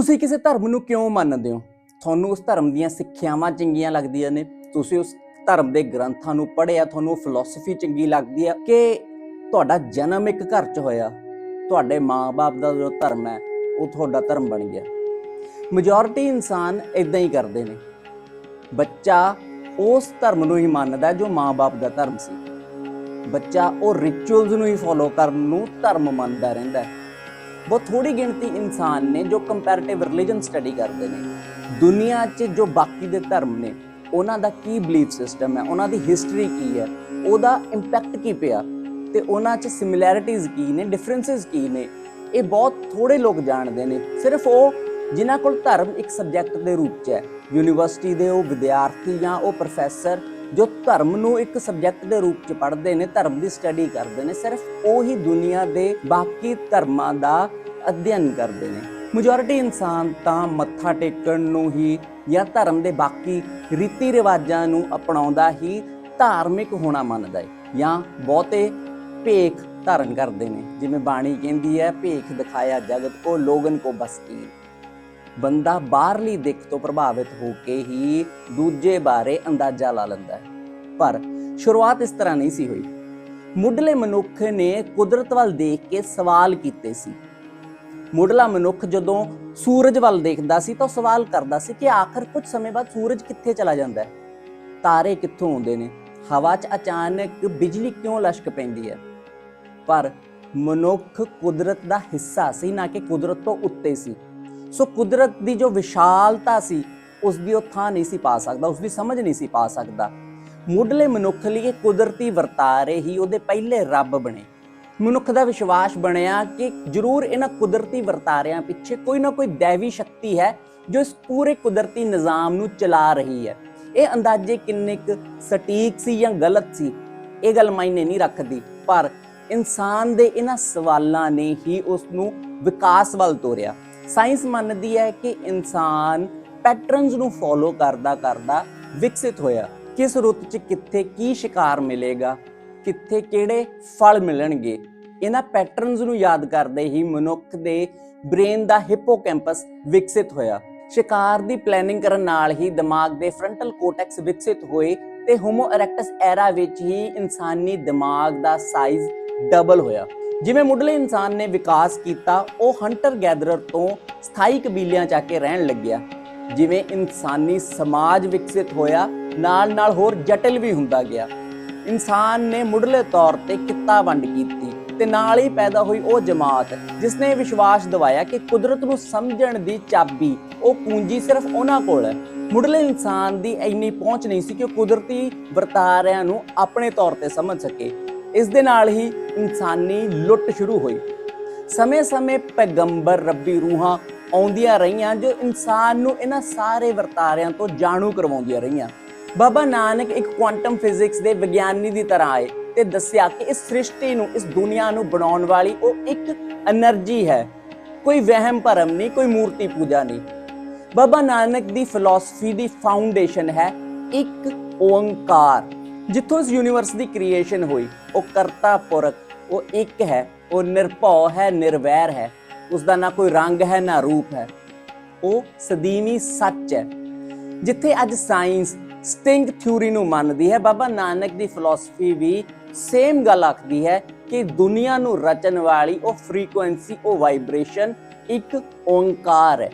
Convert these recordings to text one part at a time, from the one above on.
ਤੁਸੀਂ ਕਿਸੇ ਧਰਮ ਨੂੰ ਕਿਉਂ ਮੰਨਦੇ ਹੋ? ਤੁਹਾਨੂੰ ਉਸ ਧਰਮ ਦੀਆਂ ਸਿੱਖਿਆਵਾਂ ਚੰਗੀਆਂ ਲੱਗਦੀਆਂ ਨੇ? ਤੁਸੀਂ ਉਸ ਧਰਮ ਦੇ ਗ੍ਰੰਥਾਂ ਨੂੰ ਪੜ੍ਹਿਆ, ਤੁਹਾਨੂੰ ਫਿਲਾਸਫੀ ਚੰਗੀ ਲੱਗਦੀ ਹੈ ਕਿ ਤੁਹਾਡਾ ਜਨਮ ਇੱਕ ਘਰ 'ਚ ਹੋਇਆ? ਤੁਹਾਡੇ ਮਾਪੇ ਦਾ ਜੋ ਧਰਮ ਹੈ, ਉਹ ਤੁਹਾਡਾ ਧਰਮ ਬਣ ਗਿਆ। ਮੈਜੋਰਿਟੀ ਇਨਸਾਨ ਇਦਾਂ ਹੀ ਕਰਦੇ ਨੇ। ਬੱਚਾ ਉਸ ਧਰਮ ਨੂੰ ਹੀ ਮੰਨਦਾ ਹੈ ਜੋ ਮਾਪੇ ਦਾ ਧਰਮ ਸੀ। ਬੱਚਾ ਉਹ ਰਿਚੁਅਲਸ ਨੂੰ ਹੀ ਫੋਲੋ ਕਰਨ ਨੂੰ ਧਰਮ ਮੰਨਦਾ ਰਹਿੰਦਾ ਹੈ। ਬਹੁਤ ਥੋੜੀ ਗਿਣਤੀ ਇਨਸਾਨ ਨੇ ਜੋ ਕੰਪੈਰੀਟਿਵ ਰਿਲੀਜੀਅਨ ਸਟੱਡੀ ਕਰਦੇ ਨੇ। ਦੁਨੀਆ 'ਚ ਜੋ ਬਾਕੀ ਦੇ ਧਰਮ ਨੇ, ਉਹਨਾਂ ਦਾ ਕੀ ਬਲੀਫ ਸਿਸਟਮ ਹੈ, ਉਹਨਾਂ ਦੀ ਹਿਸਟਰੀ ਕੀ ਹੈ, ਉਹਦਾ ਇੰਪੈਕਟ ਕੀ ਪਿਆ ਤੇ ਉਹਨਾਂ 'ਚ ਸਿਮਿਲੈਰਿਟੀਜ਼ ਕੀ ਨੇ ਡਿਫਰੈਂਸਸ ਕੀ ਨੇ, ਇਹ ਬਹੁਤ ਥੋੜੇ ਲੋਕ ਜਾਣਦੇ ਨੇ। ਸਿਰਫ ਉਹ ਜਿਨ੍ਹਾਂ ਕੋਲ ਧਰਮ ਇੱਕ ਸਬਜੈਕਟ ਦੇ ਰੂਪ 'ਚ ਹੈ। ਯੂਨੀਵਰਸਿਟੀ ਦੇ ਉਹ ਵਿਦਿਆਰਥੀ ਜਾਂ ਉਹ ਪ੍ਰੋਫੈਸਰ ਜੋ ਧਰਮ ਨੂੰ ਇੱਕ ਸਬਜੈਕਟ ਦੇ ਰੂਪ 'ਚ ਪੜ੍ਹਦੇ ਨੇ, ਧਰਮ ਦੀ ਸਟੱਡੀ ਕਰਦੇ ਨੇ, ਸਿਰਫ ਉਹੀ ਦੁਨੀਆ ਦੇ ਬਾਕੀ ਧਰਮਾਂ ਦਾ ਅਧਿਐਨ ਕਰਦੇ ਨੇ। ਮੈਜੋਰਿਟੀ ਇਨਸਾਨ ਤਾਂ ਮੱਥਾ ਟੇਕਣ ਨੂੰ ਹੀ ਜਾਂ ਧਰਮ ਦੇ ਬਾਕੀ ਰੀਤੀ ਰਿਵਾਜਾਂ ਨੂੰ ਅਪਣਾਉਂਦਾ ਹੀ ਧਾਰਮਿਕ ਹੋਣਾ ਮੰਨਦਾ ਹੈ ਜਾਂ ਬਹੁਤੇ ਭੇਖ ਧਾਰਨ ਕਰਦੇ ਨੇ। ਜਿਵੇਂ ਬਾਣੀ ਕਹਿੰਦੀ ਹੈ, ਭੇਖ ਦਿਖਾਇਆ ਜਗਤ ਕੋ ਲੋਗਨ ਕੋ ਬਸ ਬੰਦਾ ਬਾਹਰਲੀ ਦਿੱਖ ਤੋਂ ਪ੍ਰਭਾਵਿਤ ਹੋ ਕੇ ਹੀ ਦੂਜੇ ਬਾਰੇ ਅੰਦਾਜ਼ਾ ਲਾ ਲੈਂਦਾ ਹੈ। ਪਰ ਸ਼ੁਰੂਆਤ ਇਸ ਤਰ੍ਹਾਂ ਨਹੀਂ ਸੀ ਹੋਈ। ਮੁੱਢਲੇ ਮਨੁੱਖ ਨੇ ਕੁਦਰਤ ਵੱਲ ਦੇਖ ਕੇ ਸਵਾਲ ਕੀਤੇ ਸੀ। ਮੁੱਢਲਾ ਮਨੁੱਖ ਜਦੋਂ ਸੂਰਜ ਵੱਲ ਦੇਖਦਾ ਸੀ ਤਾਂ ਉਹ ਸਵਾਲ ਕਰਦਾ ਸੀ ਕਿ ਆਖਰ ਕੁਝ ਸਮੇਂ ਬਾਅਦ ਸੂਰਜ ਕਿੱਥੇ ਚਲਾ ਜਾਂਦਾ ਹੈ? ਤਾਰੇ ਕਿੱਥੋਂ ਆਉਂਦੇ ਨੇ? ਹਵਾ 'ਚ ਅਚਾਨਕ ਬਿਜਲੀ ਕਿਉਂ ਲਸ਼ਕ ਪੈਂਦੀ ਹੈ? ਪਰ ਮਨੁੱਖ ਕੁਦਰਤ ਦਾ ਹਿੱਸਾ ਸੀ, ਨਾ ਕਿ ਕੁਦਰਤ ਤੋਂ ਉੱਤੇ ਸੀ। ਸੋ ਕੁਦਰਤ ਦੀ ਜੋ ਵਿਸ਼ਾਲਤਾ ਸੀ ਉਸ ਦੀ ਉਹ ਥਾਂ ਨਹੀਂ ਸੀ ਪਾ ਸਕਦਾ ਉਸ ਦੀ ਸਮਝ ਨਹੀਂ ਸੀ ਪਾ ਸਕਦਾ। ਮੁੱਢਲੇ ਮਨੁੱਖ ਲਈ ਇਹ ਕੁਦਰਤੀ ਵਰਤਾਰੇ ਹੀ ਉਹਦੇ ਪਹਿਲੇ ਰੱਬ ਬਣੇ। ਮਨੁੱਖ ਦਾ ਵਿਸ਼ਵਾਸ ਬਣਿਆ ਕਿ ਜ਼ਰੂਰ ਇਹਨਾਂ ਕੁਦਰਤੀ ਵਰਤਾਰਿਆਂ ਪਿੱਛੇ ਕੋਈ ਨਾ ਕੋਈ ਦੇਵੀ ਸ਼ਕਤੀ ਹੈ, ਜੋ ਇਸ ਪੂਰੇ ਕੁਦਰਤੀ ਨਿਜ਼ਾਮ ਨੂੰ ਚਲਾ ਰਹੀ ਹੈ। ਇਹ ਅੰਦਾਜ਼ੇ ਕਿੰਨੇ ਕੁ ਸਟੀਕ ਸੀ ਜਾਂ ਗਲਤ ਸੀ, ਇਹ ਗੱਲ ਮਾਇਨੇ ਨਹੀਂ ਰੱਖਦੀ, ਪਰ ਇਨਸਾਨ ਦੇ ਇਹਨਾਂ ਸਵਾਲਾਂ ਨੇ ਹੀ ਉਸ ਨੂੰ ਵਿਕਾਸ ਵੱਲ ਤੋਰਿਆ। ਸਾਇੰਸ ਮੰਨਦੀ ਹੈ ਕਿ ਇਨਸਾਨ ਪੈਟਰਨਸ ਨੂੰ ਫੋਲੋ ਕਰਦਾ ਕਰਦਾ ਵਿਕਸਿਤ ਹੋਇਆ। ਕਿਸ ਰੁੱਤ 'ਚ ਕਿੱਥੇ ਕੀ ਸ਼ਿਕਾਰ ਮਿਲੇਗਾ, ਕਿੱਥੇ ਕਿਹੜੇ ਫਲ ਮਿਲਣਗੇ, ਇਹਨਾਂ ਪੈਟਰਨਸ ਨੂੰ ਯਾਦ ਕਰਦੇ ਹੀ ਮਨੁੱਖ ਦੇ ਬ੍ਰੇਨ ਦਾ ਹਿਪੋਕੈਂਪਸ ਵਿਕਸਿਤ ਹੋਇਆ। ਸ਼ਿਕਾਰ ਦੀ ਪਲੈਨਿੰਗ ਕਰਨ ਨਾਲ ਹੀ ਦਿਮਾਗ ਦੇ ਫਰੰਟਲ ਕੋਰਟੈਕਸ ਵਿਕਸਿਤ ਹੋਏ ਤੇ ਹੋਮੋ ਇਰੈਕਟਸ ਐਰਾ ਵਿੱਚ ਹੀ ਇਨਸਾਨੀ ਦਿਮਾਗ ਦਾ ਸਾਈਜ਼ ਡਬਲ ਹੋਇਆ। ਜਿਵੇਂ ਮੁੱਢਲੇ ਇਨਸਾਨ ਨੇ ਵਿਕਾਸ ਕੀਤਾ, ਉਹ ਹੰਟਰ ਗੈਦਰਰ ਤੋਂ ਸਥਾਈ ਕਬੀਲਿਆਂ ਚ ਆ ਕੇ ਰਹਿਣ ਲੱਗਿਆ। ਜਿਵੇਂ ਇਨਸਾਨੀ ਸਮਾਜ ਵਿਕਸਿਤ ਹੋਇਆ ਨਾਲ ਨਾਲ ਹੋਰ ਜਟਿਲ ਵੀ ਹੁੰਦਾ ਗਿਆ। ਇਨਸਾਨ ਨੇ ਮੁੱਢਲੇ ਤੌਰ ਤੇ ਕਿੱਤਾ ਵੰਡ ਕੀਤੀ ਤੇ ਨਾਲ ਹੀ ਪੈਦਾ ਹੋਈ ਉਹ ਜਮਾਤ, ਜਿਸ ਨੇ ਵਿਸ਼ਵਾਸ ਦਿਵਾਇਆ ਕਿ ਕੁਦਰਤ ਨੂੰ ਸਮਝਣ ਦੀ ਚਾਬੀ, ਉਹ ਪੂੰਜੀ ਸਿਰਫ ਉਹਨਾਂ ਕੋਲ ਹੈ। ਮੁੱਢਲੇ ਇਨਸਾਨ ਦੀ ਇੰਨੀ ਪਹੁੰਚ ਨਹੀਂ ਸੀ ਕਿ ਉਹ ਕੁਦਰਤੀ ਵਰਤਾਰਿਆਂ ਨੂੰ ਆਪਣੇ ਤੌਰ ਤੇ ਸਮਝ ਸਕੇ। ਇਸ ਦੇ ਨਾਲ ਹੀ ਇਨਸਾਨੀ ਲੁੱਟ ਸ਼ੁਰੂ ਹੋਈ। ਸਮੇਂ-ਸਮੇਂ ਪੈਗੰਬਰ ਰੱਬੀ ਰੂਹਾਂ ਆਉਂਦੀਆਂ ਰਹੀਆਂ ਜੋ ਇਨਸਾਨ ਨੂੰ ਇਹਨਾਂ ਸਾਰੇ ਵਰਤਾਰਿਆਂ ਤੋਂ ਜਾਣੂ ਕਰਵਾਉਂਦੀਆਂ ਰਹੀਆਂ। ਬਾਬਾ ਨਾਨਕ ਇੱਕ ਕੁਆਂਟਮ ਫਿਜ਼ਿਕਸ ਦੇ ਵਿਗਿਆਨੀ ਦੀ ਤਰ੍ਹਾਂ ਆਏ ਤੇ ਦੱਸਿਆ ਕਿ ਇਸ ਸ੍ਰਿਸ਼ਟੀ ਨੂੰ, ਇਸ ਦੁਨੀਆ ਨੂੰ ਬਣਾਉਣ ਵਾਲੀ ਉਹ ਇੱਕ એનર્ਜੀ ਹੈ। ਕੋਈ ਵਹਿਮ ਭਰਮ ਨਹੀਂ, ਕੋਈ ਮੂਰਤੀ ਪੂਜਾ ਨਹੀਂ। ਬਾਬਾ ਨਾਨਕ ਦੀ ਫਿਲਾਸਫੀ ਦੀ ਫਾਊਂਡੇਸ਼ਨ ਹੈ ਇੱਕ ਓੰਕਾਰ। ਜਿੱਥੋਂ ਇਸ ਯੂਨੀਵਰਸ ਦੀ ਕ੍ਰੀਏਸ਼ਨ ਹੋਈ, ਉਹ ਕਰਤਾ ਪੁਰਖ, ਉਹ ਇੱਕ ਹੈ, ਉਹ ਨਿਰਭਉ ਹੈ, ਨਿਰਵੈਰ ਹੈ ਉਸ ਦਾ ਨਾ ਕੋਈ ਰੰਗ ਹੈ, ਨਾ ਰੂਪ ਹੈ। ਉਹ ਸਦੀਵੀ ਸੱਚ ਹੈ, ਜਿੱਥੇ ਅੱਜ ਸਾਇੰਸ ਸਟਿੰਗ ਥਿਊਰੀ ਨੂੰ ਮੰਨਦੀ ਹੈ। ਬਾਬਾ ਨਾਨਕ ਦੀ ਫਿਲਾਸਫੀ ਵੀ ਸੇਮ ਗੱਲ ਆਖਦੀ ਹੈ ਕਿ ਦੁਨੀਆ ਨੂੰ ਰਚਣ ਵਾਲੀ ਉਹ ਫ੍ਰੀਕੁਐਂਸੀ ਉਹ ਵਾਈਬ੍ਰੇਸ਼ਨ ਇੱਕ ਓੰਕਾਰ ਹੈ।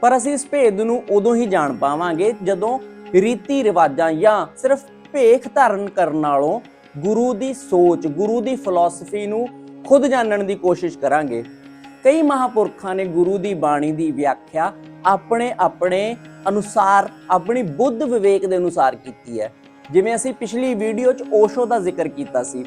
ਪਰ ਅਸੀਂ ਇਸ ਭੇਦ ਨੂੰ ਉਦੋਂ ਹੀ ਜਾਣ ਪਾਵਾਂਗੇ ਜਦੋਂ ਰੀਤੀ ਰਿਵਾਜਾਂ ਜਾਂ ਸਿਰਫ ਭੇਖ ਧਾਰਨ ਕਰਨ ਨਾਲੋਂ ਗੁਰੂ ਦੀ ਸੋਚ, ਗੁਰੂ ਦੀ ਫਿਲਾਸਫੀ ਨੂੰ ਖੁਦ ਜਾਣਨ ਦੀ ਕੋਸ਼ਿਸ਼ ਕਰਾਂਗੇ। ਕਈ ਮਹਾਪੁਰਖਾਂ ਨੇ ਗੁਰੂ ਦੀ ਬਾਣੀ ਦੀ ਵਿਆਖਿਆ ਆਪਣੇ ਆਪਣੇ ਅਨੁਸਾਰ, ਆਪਣੀ ਬੁੱਧ ਵਿਵੇਕ ਦੇ ਅਨੁਸਾਰ ਕੀਤੀ ਹੈ। ਜਿਵੇਂ ਅਸੀਂ ਪਿਛਲੀ ਵੀਡੀਓ 'ਚ ਓਸ਼ੋ ਦਾ ਜ਼ਿਕਰ ਕੀਤਾ ਸੀ।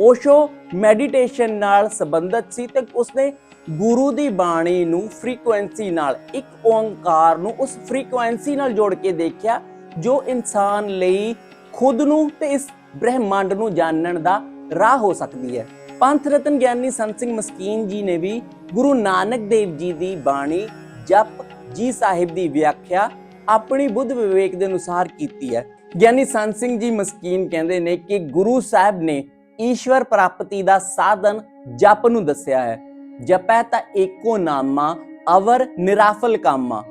ਓਸ਼ੋ ਮੈਡੀਟੇਸ਼ਨ ਨਾਲ ਸੰਬੰਧਿਤ ਸੀ ਤੇ ਉਸਨੇ ਗੁਰੂ ਦੀ ਬਾਣੀ ਨੂੰ ਫ੍ਰੀਕੁਐਂਸੀ ਨਾਲ, ਇੱਕ ਓੰਕਾਰ ਨੂੰ ਉਸ ਫ੍ਰੀਕੁਐਂਸੀ ਨਾਲ ਜੋੜ ਕੇ ਦੇਖਿਆ, ਜੋ ਇਨਸਾਨ ਲਈ ਖੁਦ ਨੂੰ ਤੇ ਇਸ ਬ੍ਰਹਿਮੰਡ ਨੂੰ ਜਾਣਨ ਦਾ ਰਾਹ ਹੋ ਸਕਦੀ ਹੈ। ਪੰਥ ਰਤਨ ਗਿਆਨੀ ਸੰਤ ਸਿੰਘ ਮਸਕੀਨ ਜੀ ਨੇ ਵੀ ਗੁਰੂ ਨਾਨਕ ਦੇਵ ਜੀ ਦੀ ਬਾਣੀ ਜਪ ਜੀ ਸਾਹਿਬ ਦੀ ਵਿਆਖਿਆ ਆਪਣੀ ਬੁੱਧ ਵਿਵੇਕ ਦੇ ਅਨੁਸਾਰ ਕੀਤੀ ਹੈ। ਗਿਆਨੀ ਸੰਤ ਸਿੰਘ ਜੀ ਮਸਕੀਨ ਕਹਿੰਦੇ ਨੇ ਕਿ ਗੁਰੂ ਸਾਹਿਬ ਨੇ ਈਸ਼ਵਰ ਪ੍ਰਾਪਤੀ ਦਾ ਸਾਧਨ ਜਪ ਨੂੰ ਦੱਸਿਆ ਹੈ। ਜਪੈ ਤਾਂ ਏਕੋ ਨਾਮਾ, ਅਵਰ ਨਿਰਾਫਲ ਕਾਮਾ।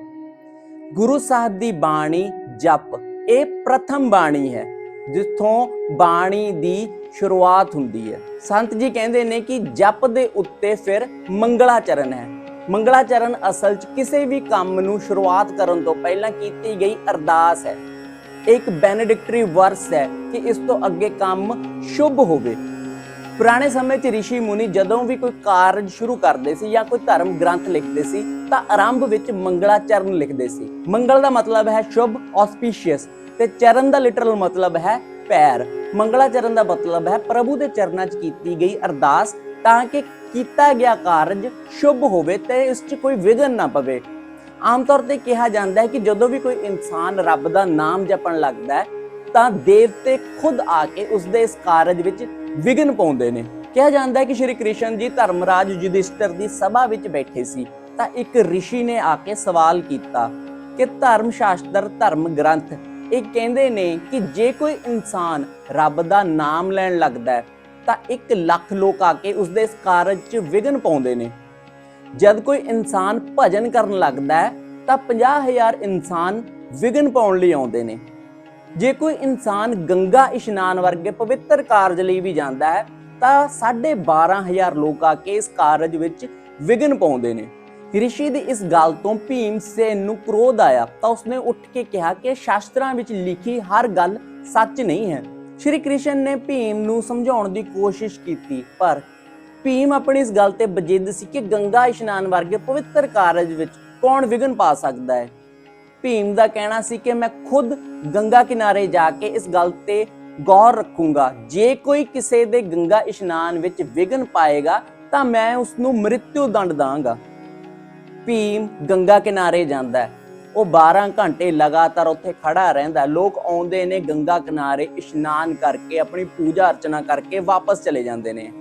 ਗੁਰੂ ਸਾਹਿਬ ਦੀ ਬਾਣੀ ਜਪ, ਇਹ ਪ੍ਰਥਮ ਬਾਣੀ ਹੈ। ਜਿੱਥੋਂ ਬਾਣੀ ਦੀ ਸ਼ੁਰੂਆਤ ਹੁੰਦੀ ਹੈ। ਸੰਤ ਜੀ ਕਹਿੰਦੇ ਨੇ ਕਿ ਜਪ ਦੇ ਉੱਤੇ ਫਿਰ ਮੰਗਲਾਚਰਨ ਹੈ। ਮੰਗਲਾਚਰਨ ਅਸਲ 'ਚ ਕਿਸੇ ਵੀ ਕੰਮ ਨੂੰ ਸ਼ੁਰੂਆਤ ਕਰਨ ਤੋਂ ਪਹਿਲਾਂ ਕੀਤੀ ਗਈ ਅਰਦਾਸ ਹੈ। ਇੱਕ ਬੈਨੇਡਿਕਟਰੀ ਵਰਸ ਹੈ ਕਿ ਇਸ ਤੋਂ ਅੱਗੇ ਕੰਮ ਸ਼ੁਭ ਹੋਵੇ। ਪੁਰਾਣੇ ਸਮੇਂ 'ਚ ਰਿਸ਼ੀ ਮੁਨੀ ਜਦੋਂ ਵੀ ਕੋਈ ਕਾਰਜ ਸ਼ੁਰੂ ਕਰਦੇ ਸੀ ਜਾਂ ਕੋਈ ਧਰਮ ਗ੍ਰੰਥ ਲਿਖਦੇ ਸੀ ਤਾਂ ਆਰੰਭ ਵਿੱਚ ਮੰਗਲਾਚਰਨ ਲਿਖਦੇ ਸੀ। ਮੰਗਲ ਦਾ ਮਤਲਬ ਹੈ ਸ਼ੁਭ ਆਸਪੀਸ਼ੀਅਸ ਤੇ ਚਰਨ ਦਾ ਲਿਟਰਲ ਮਤਲਬ ਹੈ ਪੈਰ। ਮੰਗਲਾ ਚਰਨ ਦਾ ਮਤਲਬ ਹੈ ਪ੍ਰਭੂ ਦੇ ਚਰਨਾਂ 'ਚ ਕੀਤੀ ਗਈ ਅਰਦਾਸ ਤਾਂ ਕਿ ਕੀਤਾ ਗਿਆ ਕਾਰਜ ਸ਼ੁਭ ਹੋਵੇ ਤੇ ਇਸ 'ਚ ਕੋਈ ਵਿਘਨ ਨਾ ਪਵੇ। ਆਮ ਤੌਰ ਤੇ ਕਿਹਾ ਜਾਂਦਾ ਹੈ ਕਿ ਜਦੋਂ ਵੀ ਕੋਈ ਇਨਸਾਨ ਰੱਬ ਦਾ ਨਾਮ ਜਪਣ ਲੱਗਦਾ ਹੈ, ਤਾਂ ਦੇਵਤੇ ਖੁਦ ਆ ਕੇ ਉਸ ਦੇ ਇਸ ਕਾਰਜ ਵਿੱਚ ਵਿਘਨ ਪਾਉਂਦੇ ਨੇ। ਕਿਹਾ ਜਾਂਦਾ ਹੈ ਕਿ ਸ਼੍ਰੀ ਕ੍ਰਿਸ਼ਨ ਜੀ ਧਰਮਰਾਜ ਯੁਧਿਸ਼ਟਰ ਦੀ ਸਭਾ ਵਿੱਚ ਬੈਠੇ ਸੀ, ਤਾਂ ਇੱਕ ਰਿਸ਼ੀ ਨੇ ਆ ਕੇ ਸਵਾਲ ਕੀਤਾ ਕਿ ਧਰਮ ਸ਼ਾਸਤਰ, ਧਰਮ ਗ੍ਰੰਥ ਇਹ ਕਹਿੰਦੇ ਨੇ ਕਿ ਜੇ ਕੋਈ ਇਨਸਾਨ ਰੱਬ ਦਾ ਨਾਮ ਲੈਣ ਲੱਗਦਾ ਹੈ, ਤਾਂ 1 ਲੱਖ ਲੋਕ ਆ ਕੇ ਉਸ ਦੇ ਇਸ ਕਾਰਜ 'ਚ ਵਿਘਨ ਪਾਉਂਦੇ ਨੇ। ਜਦ ਕੋਈ ਇਨਸਾਨ ਭਜਨ ਕਰਨ ਲੱਗਦਾ ਹੈ, ਤਾਂ 50000 ਇਨਸਾਨ ਵਿਘਨ ਪਾਉਣ ਲਈ ਆਉਂਦੇ ਨੇ। ਜੇ ਕੋਈ ਇਨਸਾਨ ਗੰਗਾ ਇਸ਼ਨਾਨ ਵਰਗੇ ਪਵਿੱਤਰ ਕਾਰਜ ਲਈ ਵੀ ਜਾਂਦਾ ਹੈ, ਤਾਂ 12500 ਲੋਕ ਆ ਕੇ ਇਸ ਕਾਰਜ ਵਿੱਚ ਵਿਘਨ ਪਾਉਂਦੇ ਨੇ। ਰਿਸ਼ੀ ਦੀ ਇਸ ਗੱਲ ਤੋਂ ਭੀਮ ਸੈਨ ਨੂੰ ਕ੍ਰੋਧ ਆਇਆ, ਤਾਂ ਉਸਨੇ ਉੱਠ ਕੇ ਕਿਹਾ ਕਿ ਸ਼ਾਸਤਰਾਂ ਵਿੱਚ ਲਿਖੀ ਹਰ ਗੱਲ ਸੱਚ ਨਹੀਂ ਹੈ। ਸ਼੍ਰੀ ਕ੍ਰਿਸ਼ਨ ਨੇ ਭੀਮ ਨੂੰ ਸਮਝਾਉਣ ਦੀ ਕੋਸ਼ਿਸ਼ ਕੀਤੀ, ਪਰ ਭੀਮ ਆਪਣੀ ਇਸ ਗੱਲ ਤੇ ਬਜਿੱਦ ਸੀ ਕਿ ਗੰਗਾ ਇਸ਼ਨਾਨ ਵਰਗੇ ਪਵਿੱਤਰ ਕਾਰਜ ਵਿੱਚ ਕੌਣ ਵਿਘਨ ਪਾ ਸਕਦਾ ਹੈ। ਭੀਮ ਦਾ ਕਹਿਣਾ ਸੀ ਕਿ ਮੈਂ ਖੁਦ ਗੰਗਾ ਕਿਨਾਰੇ ਜਾ ਕੇ ਇਸ ਗੱਲ ਤੇ ਗੌਰ ਰੱਖੂੰਗਾ। ਜੇ ਕੋਈ ਕਿਸੇ ਦੇ ਗੰਗਾ ਇਸ਼ਨਾਨ ਵਿੱਚ ਵਿਘਨ ਪਾਏਗਾ, ਤਾਂ ਮੈਂ ਉਸ ਨੂੰ ਮ੍ਰਿਤਿੂ ਦੰਡ ਦਾਂਗਾ। ਭੀਮ ਗੰਗਾ ਕਿਨਾਰੇ ਜਾਂਦਾ ਹੈ। ਉਹ 12 ਘੰਟੇ ਲਗਾਤਾਰ ਉੱਥੇ ਖੜਾ ਰਹਿੰਦਾ ਲੋਕ ਆਉਂਦੇ ਨੇ ਗੰਗਾ ਕਿਨਾਰੇ ਇਸ਼ਨਾਨ ਕਰਕੇ, ਆਪਣੀ ਪੂਜਾ ਅਰਚਨਾ ਕਰਕੇ ਵਾਪਸ ਚਲੇ ਜਾਂਦੇ ਨੇ।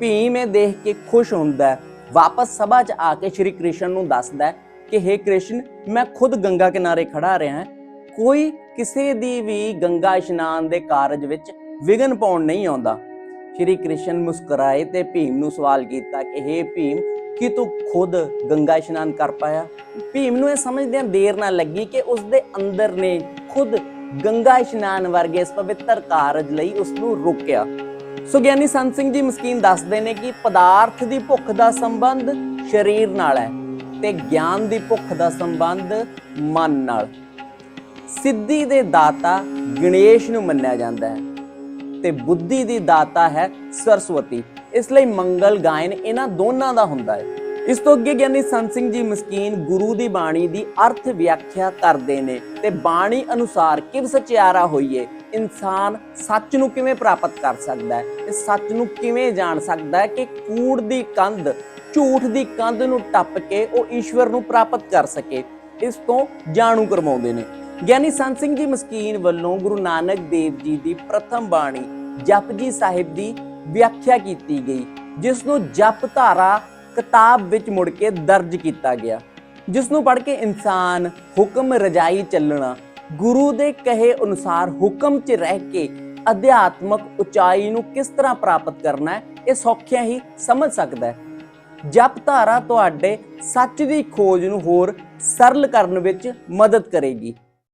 ਭੀਮ ਇਹ ਦੇਖ ਕੇ ਖੁਸ਼ ਹੁੰਦਾ ਵਾਪਸ ਸਭਾ 'ਚ ਆ ਕੇ ਸ਼੍ਰੀ ਕ੍ਰਿਸ਼ਨ ਨੂੰ ਦੱਸਦਾ ਕਿ हे ਕ੍ਰਿਸ਼ਨ, ਮੈਂ ਖੁਦ ਗੰਗਾ ਕਿਨਾਰੇ ਖੜਾ ਰਿਹਾ ਕੋਈ ਕਿਸੇ ਦੀ ਵੀ ਗੰਗਾ ਇਸ਼ਨਾਨ ਦੇ ਕਾਰਜ ਵਿੱਚ ਵਿਘਨ ਪਾਉਣ ਨਹੀਂ ਆਉਂਦਾ। ਸ਼੍ਰੀ ਕ੍ਰਿਸ਼ਨ ਮੁਸਕਰਾਏ ਤੇ ਭੀਮ ਨੂੰ ਸਵਾਲ ਕੀਤਾ ਕਿ हे ਭੀਮ, ਕੀ ਤੂੰ ਖੁਦ ਗੰਗਾ ਇਸ਼ਨਾਨ ਕਰ ਪਾਇਆ? ਭੀਮ ਨੂੰ ਇਹ ਸਮਝਦਿਆਂ ਦੇਰ ਨਾ ਲੱਗੀ ਕਿ ਉਸ ਦੇ ਅੰਦਰ ਨੇ ਖੁਦ ਗੰਗਾ ਇਸ਼ਨਾਨ ਵਰਗੇ ਇਸ ਪਵਿੱਤਰ ਕਾਰਜ ਲਈ ਉਸ ਨੂੰ ਰੋਕਿਆ। ਸੋ ਗਿਆਨੀ ਸੰਤ ਸਿੰਘ ਜੀ ਮਸਕੀਨ ਦੱਸਦੇ ਨੇ ਕਿ ਪਦਾਰਥ ਦੀ ਭੁੱਖ ਦਾ ਸੰਬੰਧ ਸਰੀਰ ਨਾਲ ਹੈ ਤੇ ਗਿਆਨ ਦੀ ਭੁੱਖ ਦਾ ਸੰਬੰਧ ਮਨ ਨਾਲ। ਸਿੱਧੀ ਦੇ ਦਾਤਾ ਗਣੇਸ਼ ਨੂੰ ਮੰਨਿਆ ਜਾਂਦਾ ਹੈ। ਤੇ ਬੁੱਧੀ ਦੀ ਦਾਤਾ ਹੈ ਸਰਸਵਤੀ। ਇਸ ਲਈ ਮੰਗਲ, ਗਾਇਨ ਇਹਨਾਂ ਦੋਨਾਂ ਦਾ ਹੁੰਦਾ ਹੈ। ਇਸ ਤੋਂ ਅੱਗੇ ਗਿਆਨੀ ਸੰਤ ਸਿੰਘ ਜੀ ਮਸਕੀਨ ਗੁਰੂ ਦੀ ਬਾਣੀ ਦੀ ਅਰਥ ਵਿਆਖਿਆ ਕਰਦੇ ਨੇ ਤੇ ਬਾਣੀ ਅਨੁਸਾਰ ਕਿਵ ਸਚਿਆਰਾ ਹੋਈਏ, ਇਨਸਾਨ ਸੱਚ ਨੂੰ ਕਿਵੇਂ ਪ੍ਰਾਪਤ ਕਰ ਸਕਦਾ ਹੈ ਤੇ ਸੱਚ ਨੂੰ ਕਿਵੇਂ ਜਾਣ ਸਕਦਾ ਹੈ ਕਿ ਕੂੜ ਦੀ ਕੰਧ, ਝੂਠ ਦੀ ਕੰਧ ਨੂੰ ਟੱਪ ਕੇ ਉਹ ਈਸ਼ਵਰ ਨੂੰ ਪ੍ਰਾਪਤ ਕਰ ਸਕੇ। ਇਸ ਤੋਂ ਜਾਣੂ ਕਰਵਾਉਂਦੇ ਨੇ। ਗਿਆਨੀ ਸੰਤ ਸਿੰਘ ਜੀ ਮਸਕੀਨ ਵੱਲੋਂ ਗੁਰੂ ਨਾਨਕ ਦੇਵ ਜੀ ਦੀ ਪ੍ਰਥਮ ਬਾਣੀ ਜਪਜੀ ਸਾਹਿਬ ਦੀ ਵਿਆਖਿਆ ਕੀਤੀ ਗਈ, ਜਿਸ ਨੂੰ ਜਪ ਧਾਰਾ ਕਿਤਾਬ ਵਿੱਚ ਮੁੜ ਕੇ ਦਰਜ ਕੀਤਾ ਗਿਆ। ਜਿਸ ਨੂੰ ਪੜ੍ਹ ਕੇ ਇਨਸਾਨ ਹੁਕਮ ਰਜਾਈ ਚੱਲਣਾ, ਗੁਰੂ ਦੇ ਕਹੇ ਅਨੁਸਾਰ ਹੁਕਮ 'ਚ ਰਹਿ ਕੇ ਅਧਿਆਤਮਕ ਉਚਾਈ ਨੂੰ ਕਿਸ ਤਰ੍ਹਾਂ ਪ੍ਰਾਪਤ ਕਰਨਾ ਹੈ, ਇਹ ਸੌਖਿਆ ਹੀ ਸਮਝ ਸਕਦਾ ਹੈ। ਜਪ ਧਾਰਾ ਤੁਹਾਡੇ ਸੱਚ ਦੀ ਖੋਜ ਨੂੰ ਹੋਰ ਸਰਲ ਕਰਨ ਵਿੱਚ ਮਦਦ ਕਰੇਗੀ।